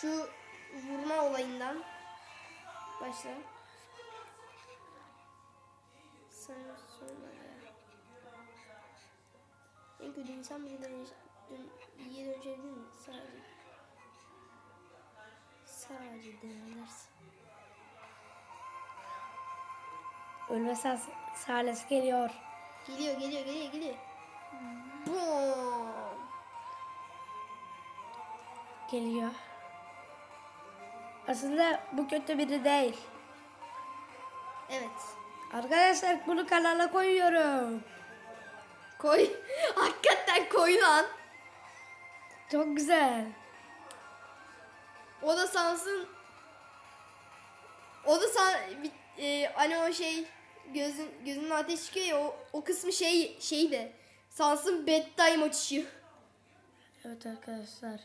Şu vurma olayından başla. Sen sonra en kötü insan bile dön, dön, iyiye dönüşebilir mi? Sadece. Sadece denersin. Ölme sas salesi geliyor. Geliyor geliyor geliyor geliyor. Boom. Geliyor. Aslında bu kötü biri değil. Evet. Arkadaşlar bunu kanala koyuyorum. Koy. Hakikaten koy lan. Çok güzel. O da sansın. O da san e, hani o şey gözün gözünün ateş çıkıyor ya o, o kısmı şey şey de sansın bedtime açışı. Evet arkadaşlar.